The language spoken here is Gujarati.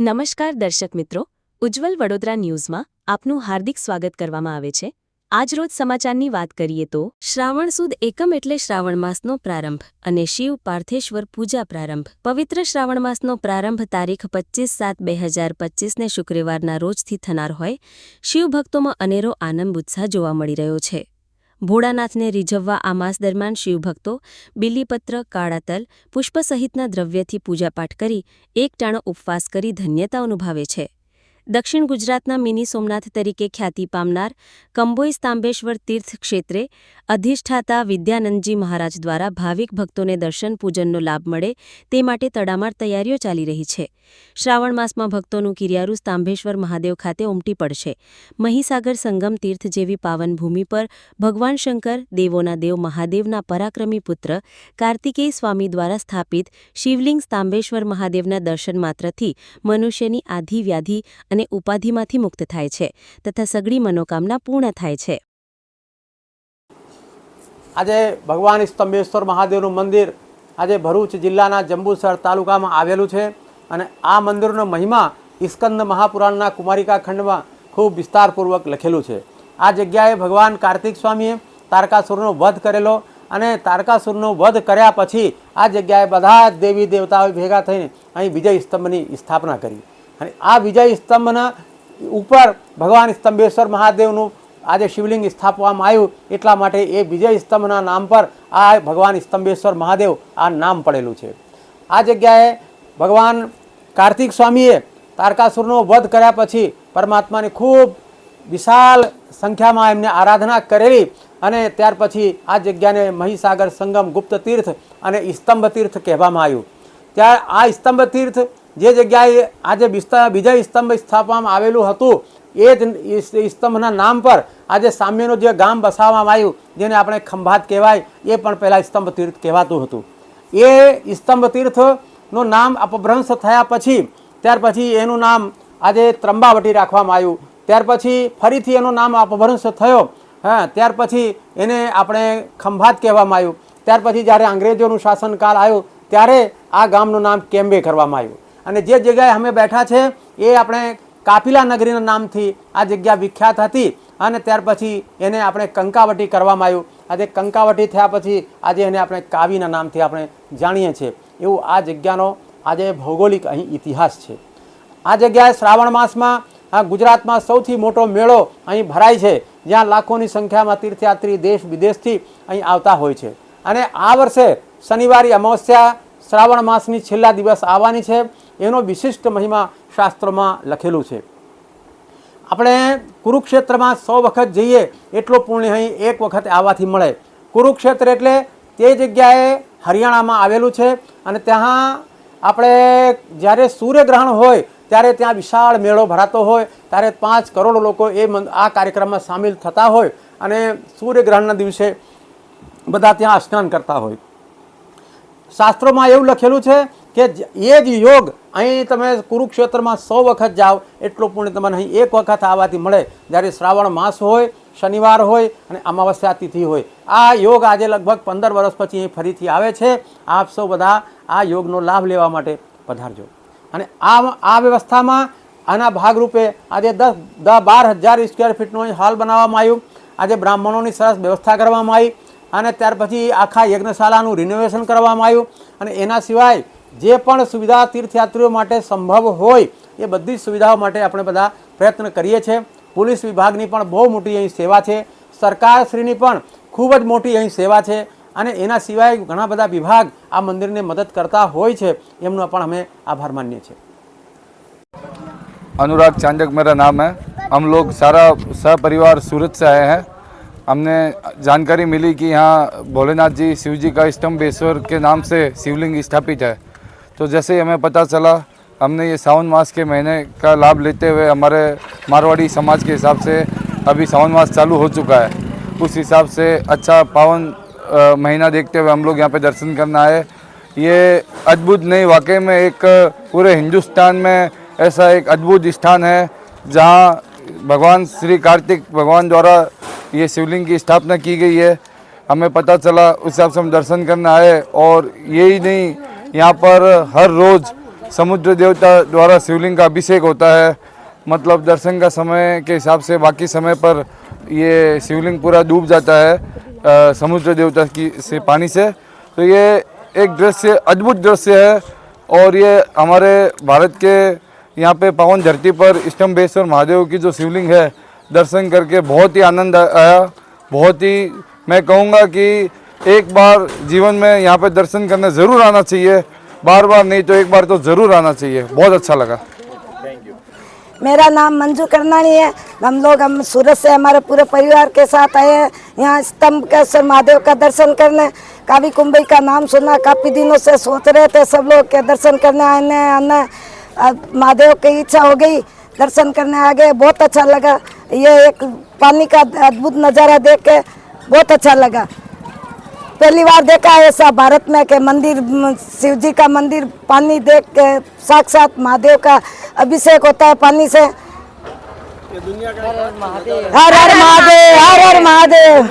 નમસ્કાર દર્શક મિત્રો, ઉજ્જવલ વડોદરા ન્યૂઝમાં આપનું હાર્દિક સ્વાગત કરવામાં આવે છે. આજરોજ સમાચારની વાત કરીએ તો, શ્રાવણ સુદ એકમ એટલે શ્રાવણ માસનો પ્રારંભ અને શિવ પાર્થેશ્વર પૂજા પ્રારંભ. પવિત્ર શ્રાવણ માસનો પ્રારંભ તારીખ પચીસ સાત બે હજાર પચીસને શુક્રવારના રોજથી થનાર હોય શિવ ભક્તોમાં અનેરો આનંદ ઉત્સાહ જોવા મળી રહ્યો છે. ભોળાનાથને રીઝવવા આ માસ દરમિયાન શિવભક્તો બિલીપત્ર, કાળા તલ, પુષ્પ સહિતના દ્રવ્યથી પૂજાપાઠ કરી એક ટાણો ઉપવાસ કરી ધન્યતા અનુભવે છે. દક્ષિણ ગુજરાતના મિની સોમનાથ તરીકે ખ્યાતિ પામનાર કંબોઈ સ્તાંબેશ્વર તીર્થ ક્ષેત્રે અધિષ્ઠાતા વિદ્યાનંદજી મહારાજ દ્વારા ભાવિક ભક્તોને દર્શન પૂજનનો લાભ મળે તે માટે તડામાર તૈયારીઓ ચાલી રહી છે. શ્રાવણ માસમાં ભક્તોનું કિરિયારું સ્તાંભેશ્વર મહાદેવ ખાતે ઉમટી પડશે. મહીસાગર સંગમ તીર્થ જેવી પાવન ભૂમિ પર ભગવાન શંકર, દેવોના દેવ, મહાદેવના પરાક્રમી પુત્ર, કાર્તિકેય સ્વામી દ્વારા સ્થાપિત શિવલિંગ સ્તાંબેશ્વર મહાદેવના દર્શન માત્રથી મનુષ્યની આધિ વ્યાધિ અને ઉપાધિમાંથી મુક્ત થાય છે તથા સગળી મનોકામના પૂર્ણ થાય છે. આજે ભગવાન સ્તંભેશ્વર મહાદેવનું મંદિર આજે ભરૂચ જિલ્લાના જંબુસર તાલુકામાં આવેલું છે અને આ મંદિરનો મહિમા ઇસ્કંદ મહાપુરાણના કુમારિકા ખંડમાં ખૂબ વિસ્તારપૂર્વક લખેલું છે. આ જગ્યાએ ભગવાન કાર્તિક સ્વામીએ તારકાસુરનો વધ કરેલો અને તારકાસુરનો વધ કર્યા પછી આ જગ્યાએ બધા જ દેવી દેવતાઓ ભેગા થઈને અહીં વિજય સ્તંભની સ્થાપના કરી. અને આ વિજય સ્તંભના ઉપર ભગવાન સ્તંભેશ્વર મહાદેવનું આજે શિવલિંગ સ્થાપવામાં આવ્યું. એટલા માટે એ વિજય સ્તંભના નામ પર આ ભગવાન સ્તંભેશ્વર મહાદેવ આ નામ પડેલું છે. આ જગ્યાએ ભગવાન કાર્તિક સ્વામીએ તારકાસુરનો વધ કર્યા પછી પરમાત્માની ખૂબ વિશાળ સંખ્યામાં એમને આરાધના કરેલી અને ત્યાર પછી આ જગ્યાને મહીસાગર સંગમ ગુપ્ત તીર્થ અને સ્તંભ તીર્થ કહેવામાં આવ્યું. ત્યાં આ સ્તંભ તીર્થ જે જગ્યાએ આજે વિસ્તાર બીજા સ્તંભ સ્થાપવામાં આવેલું હતું, એ જ સ્તંભના નામ પર આજે સામ્યનું જે ગામ બસાવવામાં આવ્યું, જેને આપણે ખંભાત કહેવાય, એ પણ પહેલાં સ્તંભ તીર્થ કહેવાતું હતું. એ સ્તંભ તીર્થનું નામ અપભ્રંશ થયા પછી, ત્યાર પછી એનું નામ આજે ત્રંબાવટી રાખવામાં આવ્યું. ત્યાર પછી ફરીથી એનું નામ અપભ્રંશ થયો. હા, ત્યાર પછી એને આપણે ખંભાત કહેવામાં આવ્યું. ત્યાર પછી જ્યારે અંગ્રેજોનું શાસનકાળ આવ્યું, ત્યારે આ ગામનું નામ કેમ્બે કરવામાં આવ્યું. અને જે જગ્યાએ અમે બેઠા છે, એ આપણે કાપિલા નગરીના નામથી આ જગ્યા વિખ્યાત હતી અને ત્યાર પછી એને આપણે કંકાવટી કરવામાં આવ્યું. આજે કંકાવટી થયા પછી આજે એને આપણે કાવીના નામથી આપણે જાણીએ છીએ. એવું આ જગ્યાનો આજે ભૌગોલિક અહીં ઇતિહાસ છે. આ જગ્યાએ શ્રાવણ માસમાં, આ ગુજરાતમાં સૌથી મોટો મેળો અહીં ભરાય છે, જ્યાં લાખોની સંખ્યામાં તીર્થયાત્રી દેશ વિદેશથી અહીં આવતા હોય છે. અને આ વર્ષે શનિવારી અમાવસ્યા શ્રાવણ માસની છેલ્લા દિવસ આવવાની છે. એનો વિશિષ્ટ મહિમા શાસ્ત્રમાં લખેલું છે. આપણે કુરુક્ષેત્રમાં સો વખત જઈએ એટલો પુણ્ય અહીં એક વખત આવવાથી મળે. કુરુક્ષેત્ર એટલે તે જગ્યાએ હરિયાણામાં આવેલું છે અને ત્યાં આપણે જ્યારે સૂર્યગ્રહણ હોય ત્યારે ત્યાં વિશાળ મેળો ભરાતો હોય, ત્યારે પાંચ કરોડ લોકો એ આ કાર્યક્રમમાં સામેલ થતા હોય અને સૂર્યગ્રહણના દિવસે બધા ત્યાં સ્નાન કરતા હોય. શાસ્ત્રોમાં એવું લખેલું છે કે એ જ યોગ અહીં તમે કુરુક્ષેત્રમાં સો વખત જાઓ, એટલું પુણ્ય તમને અહીં એક વખત આવવાથી મળે. જ્યારે શ્રાવણ માસ હોય, શનિવાર હોય અને અમાવસ્યા તિથિ હોય. આ યોગ આજે લગભગ પંદર વર્ષ પછી અહીં ફરીથી આવે છે. આપ સૌ બધા આ યોગનો લાભ લેવા માટે પધારજો. અને આ આ વ્યવસ્થામાં આના ભાગરૂપે આજે દસ દસ, બાર હજાર સ્ક્વેર ફીટનું હોલ બનાવવામાં આવ્યું. આજે બ્રાહ્મણોની સરસ વ્યવસ્થા કરવામાં આવી. અને ત્યાર પછી આખા યજ્ઞશાળાનું રિનોવેશન કરવામાં આવ્યું. અને એના સિવાય જે પણ સુવિધા તીર્થયાત્રીઓ માટે સંભવ હોય એ બધી જ સુવિધાઓ માટે આપણે બધા પ્રયત્ન કરીએ છીએ પોલીસ વિભાગની પણ બહુ મોટી અહીં સેવા છે સરકારશ્રીની પણ ખૂબ જ મોટી અહીં સેવા છે અને એના સિવાય ઘણા બધા વિભાગ આ મંદિરને મદદ કરતા હોય છે એમનો પણ અમે આભાર માનીએ છીએ अनुराग चांडक मेरा नाम है हम लोग सारा सपरिवार सूरत से आए हैं हमने जानकारी मिली कि यहाँ भोलेनाथ जी शिव जी का स्तंभेश्वर के नाम से शिवलिंग स्थापित है तो जैसे हमें पता चला, हमने ये सावन मास के महीने का लाभ लेते हुए हमारे मारवाड़ी समाज के हिसाब से अभी सावन मास चालू हो चुका है। उस हिसाब से अच्छा पावन महीना देखते हुए हम लोग यहाँ पे दर्शन करना आए। ये अद्भुत नहीं, वाकई में एक पूरे हिंदुस्तान में ऐसा एक अद्भुत स्थान है, जहाँ भगवान, श्री कार्तिक भगवान द्वारा ये शिवलिंग की स्थापना की गई है। हमें पता चला, उस हिसाब से हम दर्शन करने आए और यही नहीं यहाँ पर हर रोज़ समुद्र देवता द्वारा शिवलिंग का अभिषेक होता है। मतलब दर्शन का समय के हिसाब से बाकी समय पर ये शिवलिंग पूरा डूब जाता है अ, समुद्र देवता की से पानी से। तो ये एक दृश्य अद्भुत दृश्य है और ये हमारे भारत के यहाँ पे पावन धरती पर स्तंभेश्वर महादेव की जो शिवलिंग है दर्शन करके बहुत ही आनंद आया। बहुत ही मैं कहूँगा कि एक बार जीवन में यहाँ पे दर्शन करने ज़रूर आना चाहिए। बार बार नहीं तो एक बार तो ज़रूर आना चाहिए। बहुत अच्छा लगा। मेरा नाम मंजू करनानी है। हम लोग हम सूरत से हमारे पूरे परिवार के साथ आए हैं। यहाँ स्तंभकेश्वर महादेव का दर्शन करने कावी कुंभई का नाम सुना काफ़ी दिनों से सोच रहे थे सब लोग के दर्शन करने आने आना। अब महादेव की इच्छा हो गई दर्शन करने आ गए। बहुत अच्छा लगा। ये एक पानी का अद्भुत नज़ारा देख के बहुत अच्छा लगा। पहली बार देखा है ऐसा भारत में के मंदिर शिव जी का मंदिर पानी देख के साक्षात महादेव का अभिषेक होता है पानी से। हर हर महादेव हर हर महादेव।